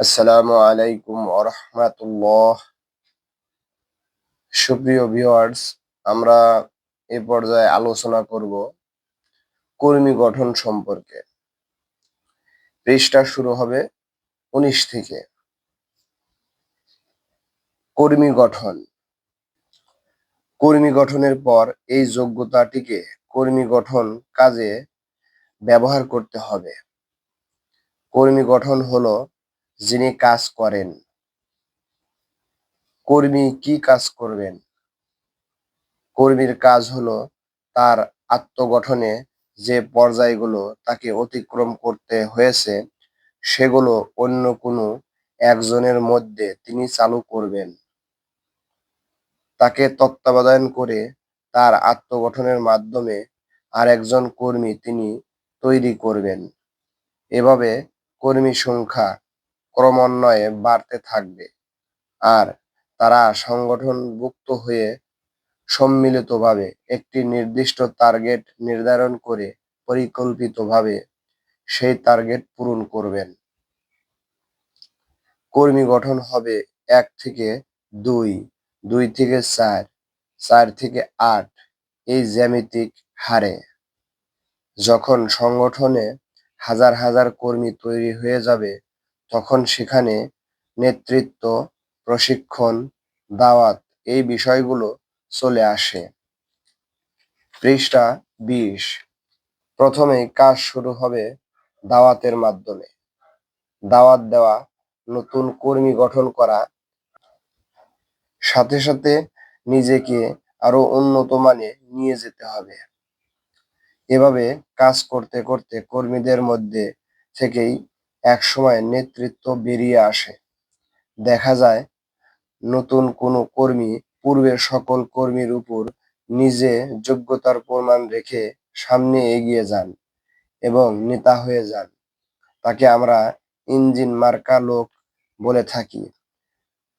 আসসালামু আলাইকুম আরহামাতুল্লাহ সুপ্রিয় ভিউয়ার্স আমরা এ পর্যায়ে আলোচনা করব কর্মী গঠন সম্পর্কে। পৃষ্ঠা শুরু হবে উনিশ থেকে। কর্মী গঠন। কর্মী গঠনের পর এই যোগ্যতাটিকে কর্মী গঠন কাজে ব্যবহার করতে হবে। কর্মী গঠন হলো যিনি কাজ করেন। কর্মী কি কাজ করবেন? কর্মীর কাজ হলো তার আত্মগঠনে যে পর্যায়গুলো তাকে অতিক্রম করতে হয়েছে, সেগুলো অন্য কোনো একজনের মধ্যে তিনি চালু করবেন। তাকে তত্ত্বাবধান করে তার আত্মগঠনের মাধ্যমে আর একজন কর্মী তিনি তৈরি করবেন। এভাবে কর্মী সংখ্যা ক্রমান্বয়ে বাড়তে থাকবে। আর তারা সংগঠনভুক্ত হয়ে সম্মিলিতভাবে একটি নির্দিষ্ট টার্গেট নির্ধারণ করে পরিকল্পিতভাবে সেই টার্গেট পূরণ করবেন। কর্মী গঠন হবে এক থেকে দুই দুই থেকে চার চার থেকে আট এই জ্যামিতিক হারে। যখন সংগঠনে হাজার হাজার কর্মী তৈরি হয়ে যাবে তখন সেখানে নেতৃত্ব, প্রশিক্ষণ, দাওয়াত এই বিষয়গুলো চলে আসে। পৃষ্ঠা বিশ। প্রথমে কাজ শুরু হবে দাওয়াতের মাধ্যমে। দাওয়াত দেওয়া, নতুন কর্মী গঠন করা, সাথে সাথে নিজেকে আরও উন্নত মানে নিয়ে যেতে হবে। এভাবে কাজ করতে করতে কর্মীদের মধ্যে থেকেই একসময় নেতৃত্ব বেরিয়ে আসে। দেখা যায়, নতুন কোনো কর্মী পূর্বের সকল কর্মীর উপর নিজে যোগ্যতার প্রমাণ রেখে সামনে এগিয়ে যান এবং নেতা হয়ে যান। তাকে আমরা ইঞ্জিন মার্কা লোক বলে থাকি।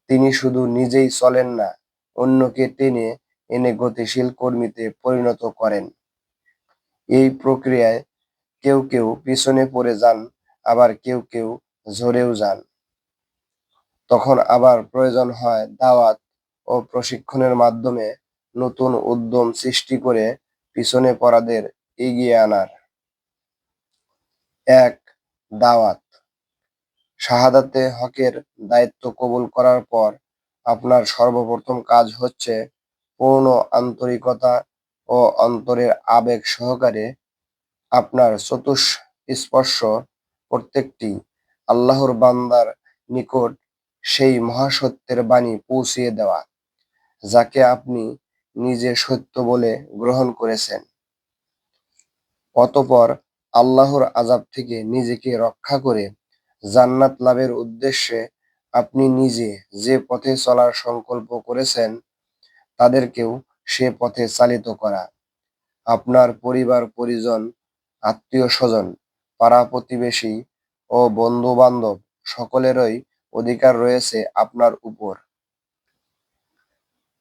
তিনি শুধু নিজেই চলেন না, অন্যকে টেনে এনে গতিশীল কর্মীতে পরিণত করেন। এই প্রক্রিয়ায় কেউ কেউ পিছনে পড়ে যান আবার কেউ কেউ ঝরেও যান। তখন আবার প্রয়োজন হয় দাওয়াত ও প্রশিক্ষণের মাধ্যমে নতুন উদ্যম সৃষ্টি করে পিছনে পড়াদের এগিয়ে আনার। এক, দাওয়াত। শাহাদাতে হকের দায়িত্ব কবুল করার পর আপনার সর্বপ্রথম কাজ হচ্ছে পূর্ণ আন্তরিকতা ও অন্তরের আবেগ সহকারে আপনার চতুষ্স্পর্শ প্রত্যেকটি আল্লাহর বান্দার নিকট সেই মহাসত্যের বাণী পৌঁছিয়ে দেওয়া, যাকে আপনি নিজে সত্য বলে গ্রহণ করেছেন। অতপর আল্লাহর আজাব থেকে নিজেকে রক্ষা করে জান্নাত লাভের উদ্দেশ্যে আপনি নিজে যে পথে চলার সংকল্প করেছেন, তাদেরকেও সে পথে চালিত করা। আপনার পরিবার, পরিজন আত্মীয় স্বজন পাড়া প্রতিবেশী ও বন্ধু বান্ধব সকলেরই অধিকার রয়েছে আপনার উপর।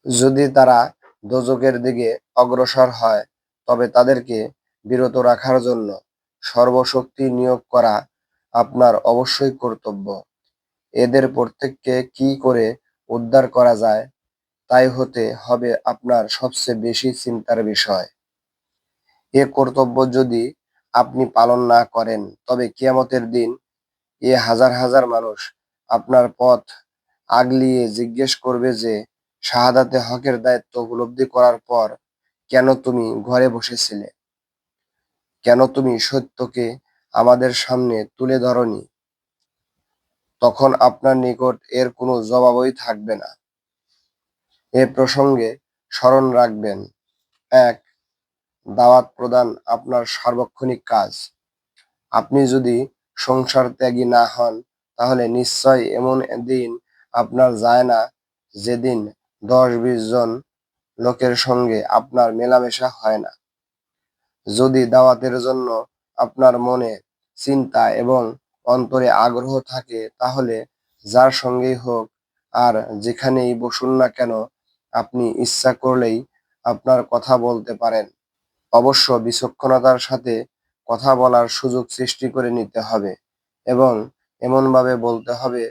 যদি তারা দোজকের দিকে অগ্রসর হয়, তবে তাদেরকে বিরত রাখার জন্য সর্বশক্তি নিয়োগ করা আপনার অবশ্যই কর্তব্য। এদের প্রত্যেককে কি করে উদ্ধার করা যায়, তাই হতে হবে আপনার সবচেয়ে বেশি চিন্তার বিষয়। এ কর্তব্য যদি আপনি পালন না করেন, তবে কিয়ামতের দিন এ হাজার হাজার মানুষ আপনার পথ আগলিয়ে জিজ্ঞেস করবে যে, শাহাদাতে হকের দায়িত্ব উপলব্ধি করার পর কেন তুমি ঘরে বসেছিলে? কেন তুমি সত্যকে আমাদের সামনে তুলে ধরনি? তখন আপনার নিকট এর কোনো জবাবই থাকবে না। এ প্রসঙ্গে স্মরণ রাখবেন। এক দাওয়াত প্রদান আপনার সার্বক্ষণিক কাজ। আপনি যদি সংসার ত্যাগী না হন, তাহলে নিশ্চয় এমন দিন আপনার যায় না যেদিন দশ বিশ জন লোকের সঙ্গে আপনার মেলামেশা হয় না। যদি দাওয়াতের জন্য আপনার মনে চিন্তা এবং অন্তরে আগ্রহ থাকে, তাহলে যার সঙ্গেই হোক আর যেখানেই বসুন না কেন, আপনি ইচ্ছা করলেই আপনার কথা বলতে পারেন। অবশ্য বিচক্ষণতার সাথে কথা বলার সুযোগ সৃষ্টি করে নিতে হবে এবং এমনভাবে বলতে হবে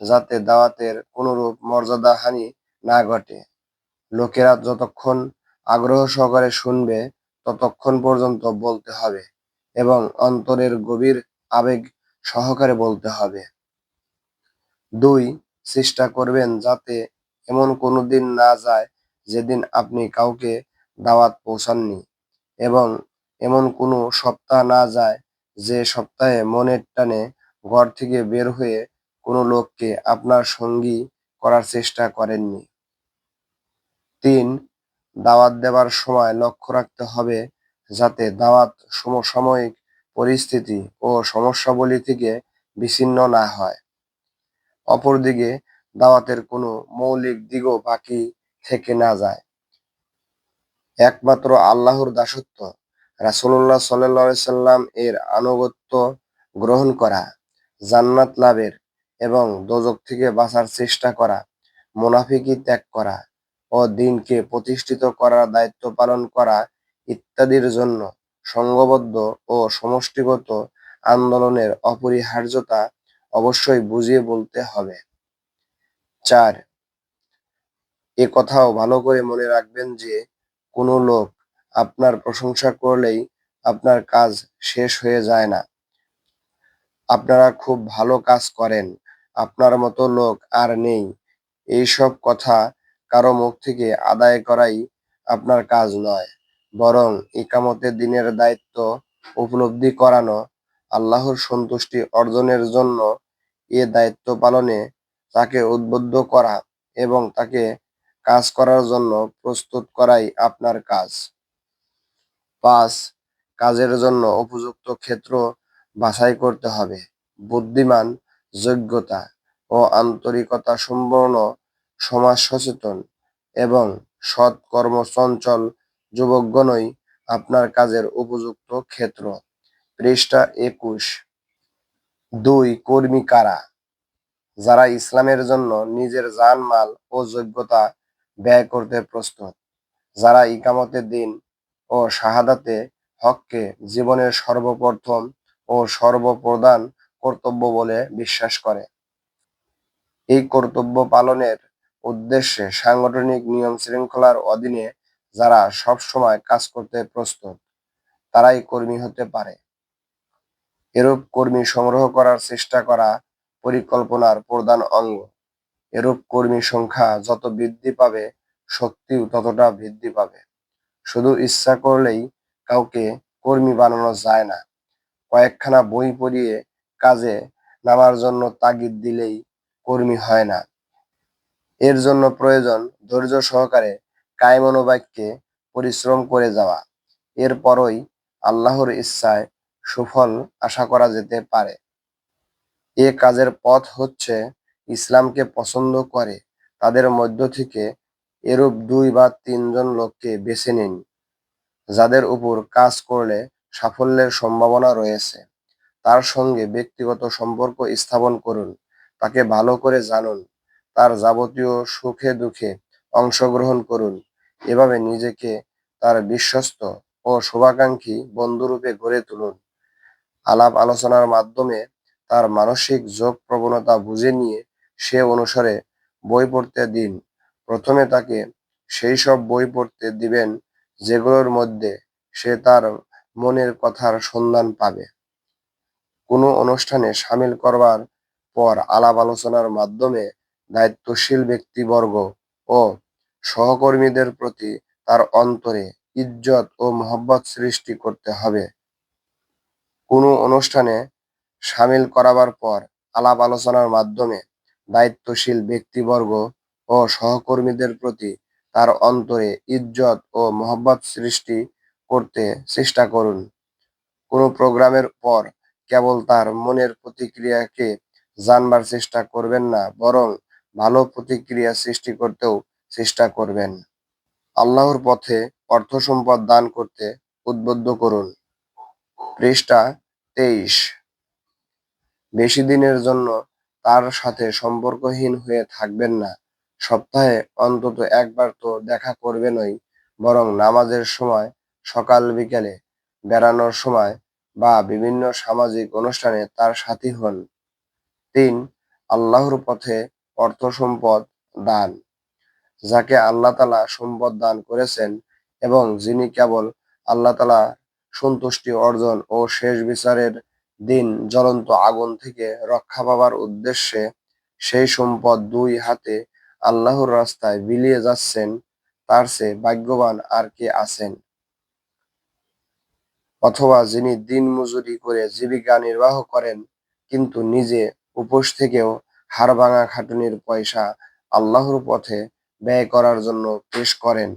যাতে দাওয়াতের কোনরূপ মর্যাদাহানি না ঘটে। লোকেরা যতক্ষণ আগ্রহ সহকারে শুনবে, ততক্ষণ পর্যন্ত বলতে হবে এবং অন্তরের গভীর আবেগ সহকারে বলতে হবে। দুই, চেষ্টা করবেন যাতে এমন কোনো দিন না যায় যেদিন আপনি কাউকে দাওয়াত পৌঁছাননি। এবং এমন কোনো সপ্তাহ না যায় যে সপ্তাহে মনের টানে ঘর থেকে বের হয়ে কোনো লোককে আপনার সঙ্গী করার চেষ্টা করেননি। তিন, দাওয়াত দেবার সময় লক্ষ্য রাখতে হবে যাতে দাওয়াত সমসাময়িক পরিস্থিতি ও সমস্যাবলী থেকে বিচ্ছিন্ন না হয়। অপরদিকে, দাওয়াতের কোনো মৌলিক দিকও বাকি থেকে না যায়। একমাত্র আল্লাহর দাসত্ব। রাসূলুল্লাহ সাল্লাল্লাহু সাল্লাম এর আনুগত্য গ্রহণ করা, জান্নাত লাভের এবং দোজক থেকে বাঁচার চেষ্টা করা, মুনাফিকি ত্যাগ করা ও দিনকে প্রতিষ্ঠিত করার দায়িত্ব পালন করা ইত্যাদির জন্য সংঘবদ্ধ ও সমষ্টিগত আন্দোলনের অপরিহার্যতা অবশ্যই বুঝিয়ে বলতে হবে। চার, এ কথাও ভালো করে মনে রাখবেন যে কোনো লোক আপনার প্রশংসা করলেই আপনার কাজ শেষ হয়ে যায় না। আপনারা খুব ভালো কাজ করেন, আপনার মতো লোক আর নেই। এইসব কথা কারও মুখ থেকে আদায় করাই আপনার কাজ নয়, বরং ইকামতের দিনের দায়িত্ব উপলব্ধি করানো, আল্লাহর সন্তুষ্টি অর্জনের জন্য এ দায়িত্ব পালনে তাকে উদ্বুদ্ধ করা এবং তাকে কাজ করার জন্য প্রস্তুত করাই আপনার কাজ। পাঁচ, কাজের জন্য উপযুক্ত ক্ষেত্র বাছাই করতে হবে। বুদ্ধিমান, যোগ্যতা ও আন্তরিকতা সম্পন্ন সমাজ সচেতন এবং সৎ কর্মচঞ্চল যুবকগণই আপনার কাজের উপযুক্ত ক্ষেত্র। পৃষ্ঠা একুশ। দুই, কর্মী কারা? যারা ইসলামের জন্য নিজের জানমাল ও যোগ্যতা ব্যয় করতে প্রস্তুত। যারা ইকামতের দিন ও শাহাদাতে হককে জীবনের সর্বপ্রথম ও সর্বপ্রধান কর্তব্য বলে বিশ্বাস করে। এই কর্তব্য পালনের উদ্দেশ্যে সাংগঠনিক নিয়ম শৃঙ্খলার অধীনে যারা সব সময় কাজ করতে প্রস্তুত, তারাই কর্মী হতে পারে। এরূপ কর্মী সংগ্রহ করার চেষ্টা করা পরিকল্পনার প্রধান অঙ্গ। এরূপ কর্মী সংখ্যা যত বৃদ্ধি পাবে, শক্তিও ততটা বৃদ্ধি পাবে। শুধু ইচ্ছা করলেই কাউকে কর্মী বানানো যায় না। কয়েকখানা বই পড়িয়ে কাজে নামার জন্য তাগিদ দিলেই কর্মী হয় না। এর জন্য প্রয়োজন ধৈর্য সহকারে কায়মনোবাক্যে পরিশ্রম করে যাওয়া। এরপরই আল্লাহর ইচ্ছায় সুফল আশা করা যেতে পারে। এ কাজের পথ হচ্ছে ইসলামকে পছন্দ করে, তাদের মধ্য থেকে এরূপ দুই বা তিনজন লোককে বেছে নিন, যাদের উপর কাজ করলে সাফল্যের সম্ভাবনা রয়েছে। তার সঙ্গে ব্যক্তিগত সম্পর্ক স্থাপন করুন, তাকে ভালো করে জানুন, তার যাবতীয় সুখে দুঃখে অংশগ্রহণ করুন, এভাবে নিজেকে তার বিশ্বস্ত ও শুভাকাঙ্ক্ষী বন্ধুরূপে গড়ে তুলুন। আলাপ আলোচনার মাধ্যমে তার মানসিক যোগ প্রবণতা বুঝে নিয়ে সে অনুসারে বই পড়তে দিন। প্রথমে তাকে সেই সব বই পড়তে দিবেন যেগুলোর মধ্যে সে তার মনের কথার সন্ধান পাবে। কোনো অনুষ্ঠানে সামিল করবার পর আলাপ আলোচনার মাধ্যমে দায়িত্বশীল ব্যক্তিবর্গ ও সহকর্মীদের প্রতি তার অন্তরে ইজ্জত ও মহব্বত সৃষ্টি করতে হবে। কোনো অনুষ্ঠানে সামিল করাবার পর আলাপ আলোচনার মাধ্যমে দায়িত্বশীল ব্যক্তিবর্গ ও সহকর্মীদের প্রতি তার অন্তরে ইজ্জত ও মহব্বত সৃষ্টি করতে চেষ্টা করুন। কোনো প্রোগ্রামের পর কেবল তার মনের প্রতিক্রিয়াকে জানবার চেষ্টা করবেন না, বরং ভালো প্রতিক্রিয়া সৃষ্টি করতেও চেষ্টা করবেন। আল্লাহর পথে অর্থ সম্পদ দান করতে উদ্বুদ্ধ করুন। পৃষ্ঠা তেইশ। বেশি দিনের জন্য তার সাথে সম্পর্কহীন হয়ে থাকবেন না। সপ্তাহে অন্তত একবার তো দেখা করবেনই, বরং নামাজের সময়, সকাল বিকেলে, বেড়ানোর সময় বা বিভিন্ন সামাজিক অনুষ্ঠানে তার সাথী হন। তিন, আল্লাহর পথে অর্থ সম্পদ দান। যাকে আল্লাহ তালা সম্পদ দান করেছেন এবং যিনি কেবল আল্লাহ তালা সন্তুষ্টি অর্জন ও শেষ বিচারের দিন জ্বলন্ত আগুন থেকে রক্ষা পাবার উদ্দেশ্যে সেই সম্পদ দুই হাতে আল্লাহর রাস্তায় বিলিয়ে যাচ্ছেন, তার চেয়ে ভাগ্যবান আর কে আছেন? অথবা যিনি দিন মজুরি করে জীবিকা নির্বাহ করেন, কিন্তু নিজে উপোস থেকেও হাড়ভাঙা খাটুনির পয়সা আল্লাহর পথে ব্যয় করার জন্য পেশ করেন,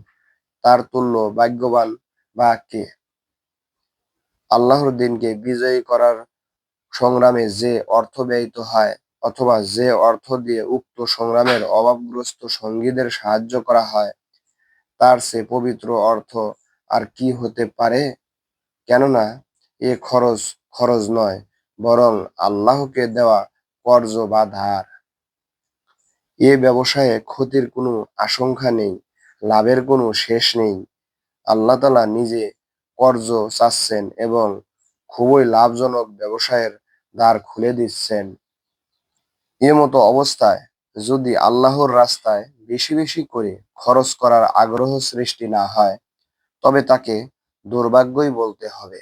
তার তুল্য ভাগ্যবান বা কে? আল্লাহর দিনকে বিজয়ী করার সংগ্রামে যে অর্থ ব্যয়িত হয় অথবা যে অর্থ দিয়ে উক্ত সংগ্রামের অভাবগ্রস্ত সঙ্গীদের সাহায্য করা হয়, তার সে পবিত্র অর্থ আর কি হতে পারে? কেননা এ খরচ খরচ নয়, বরং আল্লাহকে দেওয়া কর্জ বা ধার। এ ব্যবসায়ে ক্ষতির কোনো আশঙ্কা নেই, লাভের কোনো শেষ নেই। আল্লাহ তালা নিজে কর্জ চাচ্ছেন এবং খুবই লাভজনক ব্যবসায়ের দ্বার খুলে দিচ্ছেন। এ মতো অবস্থায় যদি আল্লাহর রাস্তায় বেশি বেশি করে খরচ করার আগ্রহ সৃষ্টি না হয়, তবে তাকে দুর্ভাগ্যই বলতে হবে।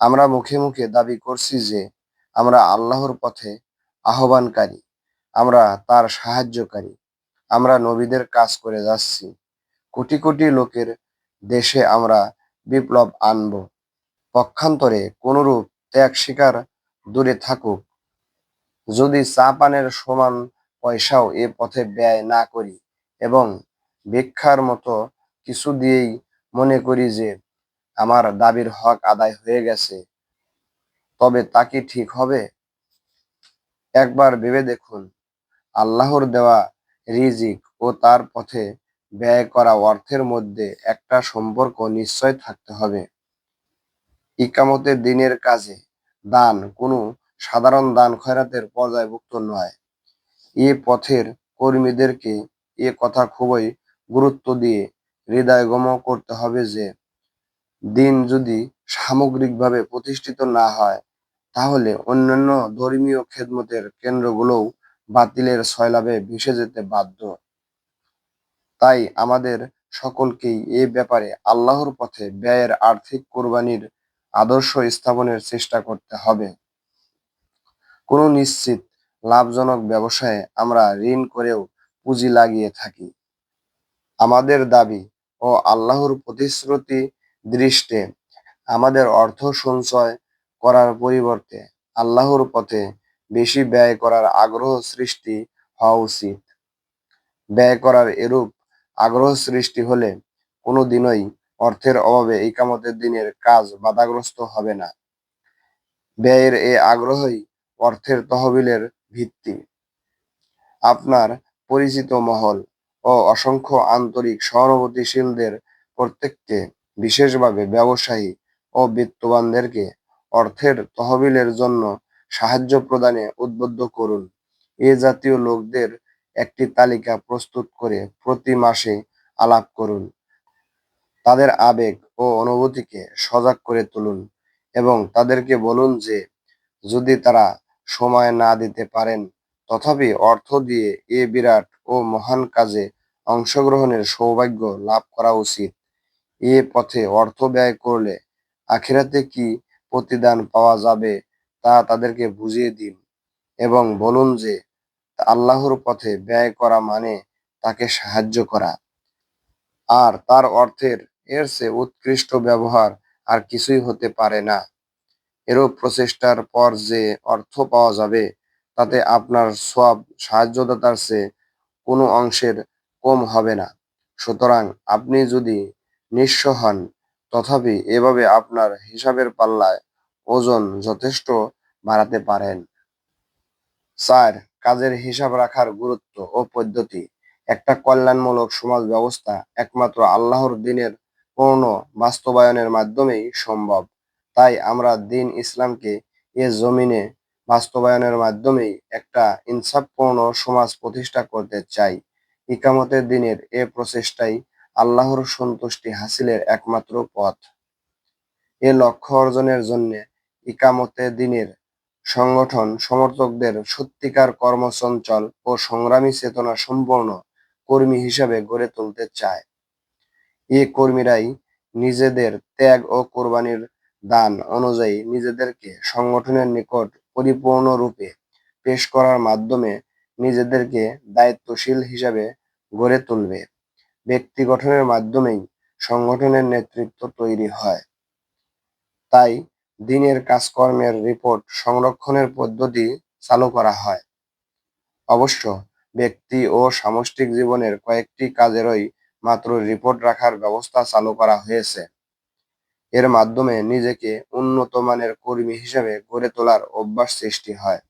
আমরা মুখে মুখে দাবি করছি যে আমরা আল্লাহর পথে আহ্বানকারী, আমরা তার সাহায্যকারী, আমরা নবীদের কাজ করে যাচ্ছি। কোটি কোটি লোকের দেশে আমরা বিপ্লব আনব। পক্ষান্তরে কোনরূপ ত্যাগ শিকার দূরে থাকুক। যদি চা পানের সমান পয়সাও এ পথে ব্যয় না করি এবং ভিক্ষার মতো কিছু দিয়েই মনে করি যে আমার দাবির হক আদায় হয়ে গেছে, তবে তা কি ঠিক হবে? একবার ভেবে দেখুন, আল্লাহর দেওয়া রিজিক ও তার পথে ব্যয় করা অর্থের মধ্যে একটা সম্পর্ক নিশ্চয় থাকতে হবে। ইকামতের দিনের কাজে দান, কোনো সাধারণ দান খয়রাতের পর্যায়ভুক্ত নয়। এ পথের কর্মীদেরকে এ কথা খুবই গুরুত্ব দিয়ে হৃদয়গম করতে হবে যে, দিন যদি সামগ্রিকভাবে প্রতিষ্ঠিত না হয়, তাহলে অন্যান্য ধর্মীয় খেদমতের কেন্দ্রগুলোও বাতিলের সয়লাবে ভেসে যেতে বাধ্য। তাই আমাদের সকলকেই এ ব্যাপারে আল্লাহর পথে ব্যয়ের আর্থিক কোরবানির আদর্শ স্থাপনের চেষ্টা করতে হবে। কোনো নিশ্চিত লাভজনক ব্যবসায়ে আমরা ঋণ করেও পুঁজি লাগিয়ে থাকি। আমাদের দাবি ও আল্লাহর প্রতিশ্রুতি দৃষ্টে আমাদের অর্থ সঞ্চয় করার পরিবর্তে আল্লাহর পথে বেশি ব্যয় করার আগ্রহ সৃষ্টি হওয়া উচিত। ব্যয় করার এরূপ আগ্রহ সৃষ্টি হলে কোনো দিনই অর্থের অভাবে ইকামতের দিনের কাজ বাধাগ্রস্ত হবে না। ব্যয়ের এ আগ্রহই অর্থের তহবিলের ভিত্তি। আপনার পরিচিত মহল ও অসংখ্য আন্তরিক সহানুভূতিশীলদের প্রত্যেককে, বিশেষভাবে ব্যবসায়ী ও বিত্তবানদেরকে, অর্থের তহবিলের জন্য সাহায্য প্রদানে উদ্বুদ্ধ করুন। এ জাতীয় লোকদের একটি তালিকা প্রস্তুত করে প্রতি মাসে আলাপ করুন। তাদের আবেগ ও অনুভূতিকে সজাগ করে তুলুন এবং তাদেরকে বলুন যে, যদি তারা সময় না দিতে পারেন, তথাপি অর্থ দিয়ে এ বিরাট ও মহান কাজে অংশগ্রহণের সৌভাগ্য লাভ করা উচিত। এ পথে অর্থ ব্যয় করলে আখিরাতে কি প্রতিদান পাওয়া যাবে তা তাদেরকে বুঝিয়ে দিন এবং বলুন যে, আল্লাহর পথে ব্যয় করা মানে তাকে সাহায্য করা। আর তার অর্থের এর চেয়ে উৎকৃষ্ট ব্যবহার আর কিছুই হতে পারে না। এরূপ প্রচেষ্টার পর যে অর্থ পাওয়া যাবে, তাতে আপনার সব সাহায্যদাতার চেয়ে কোনো অংশের কম হবে না। সুতরাং আপনি যদি নিঃস্ব হন, তথাপি এভাবে আপনার হিসাবের পাল্লায় ওজন যথেষ্ট বাড়াতে পারেন। চার কাজের হিসাব রাখার গুরুত্ব ও পদ্ধতি, একটা কল্যাণমূলক সমাজ ব্যবস্থা একমাত্র আল্লাহর দিনের পূর্ণ বাস্তবায়নের মাধ্যমেই সম্ভব। তাই আমরা দিন ইসলামকে এ জমিনে বাস্তবায়নের মাধ্যমেই একটা ইনসাফপূর্ণ সমাজ প্রতিষ্ঠা করতে চাই। ইকামতের দিনের এ প্রচেষ্টাই আল্লাহর সন্তুষ্টি হাসিলের একমাত্র পথ। এ লক্ষ্য অর্জনের জন্য ইকামতে দিনের সংগঠন সমর্থকদের সত্যিকার কর্মচঞ্চল ও সংগ্রামী চেতনা সম্পন্ন কর্মী হিসাবে গড়ে তুলতে চায়। এ কর্মীরাই নিজেদের ত্যাগ ও কোরবানির দান অনুযায়ী নিজেদেরকে সংগঠনের নিকট পরিপূর্ণরূপে পেশ করার মাধ্যমে নিজেদেরকে দায়িত্বশীল হিসাবে গড়ে তুলবে। ব্যক্তি গঠনের মাধ্যমেই সংগঠনের নেতৃত্ব তৈরি হয়। তাই দিনের কাজকর্মের রিপোর্ট সংরক্ষণের পদ্ধতি চালু করা হয়। অবশ্য ব্যক্তি ও সামষ্টিক জীবনের কয়েকটি কাজেরই মাত্র রিপোর্ট রাখার ব্যবস্থা চালু করা হয়েছে। এর মাধ্যমে নিজেকে উন্নত মানের কর্মী হিসেবে গড়ে তোলার অভ্যাস সৃষ্টি হয়।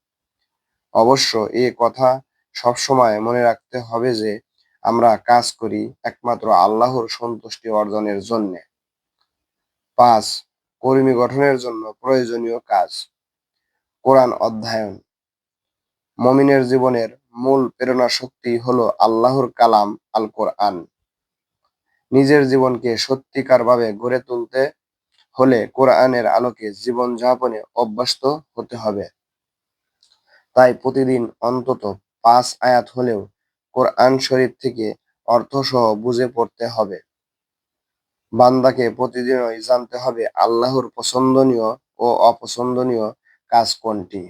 অবশ্য এ কথা সবসময় মনে রাখতে হবে যে, আমরা কাজ করি একমাত্র আল্লাহর সন্তুষ্টি অর্জনের জন্যে। পাঁচ, কর্মী গঠনের জন্য প্রয়োজনীয় কাজ। কোরআন অধ্যয়ন। মমিনের জীবনের মূল প্রেরণা শক্তি হলো আল্লাহর কালাম আল কোরআন নিজের জীবনকে সত্যিকারভাবে গড়ে তুলতে হলে কোরআনের আলোকে জীবনযাপনে অভ্যস্ত হতে হবে। তাই প্রতিদিন অন্তত পাঁচ আয়াত হলেও কোরআন শরীফ থেকে অর্থসহ বুঝে পড়তে হবে। বান্দাকে প্রতিদিনই জানতে হবে আল্লাহর পছন্দনীয় ও অপছন্দনীয় কাজ কোনটি।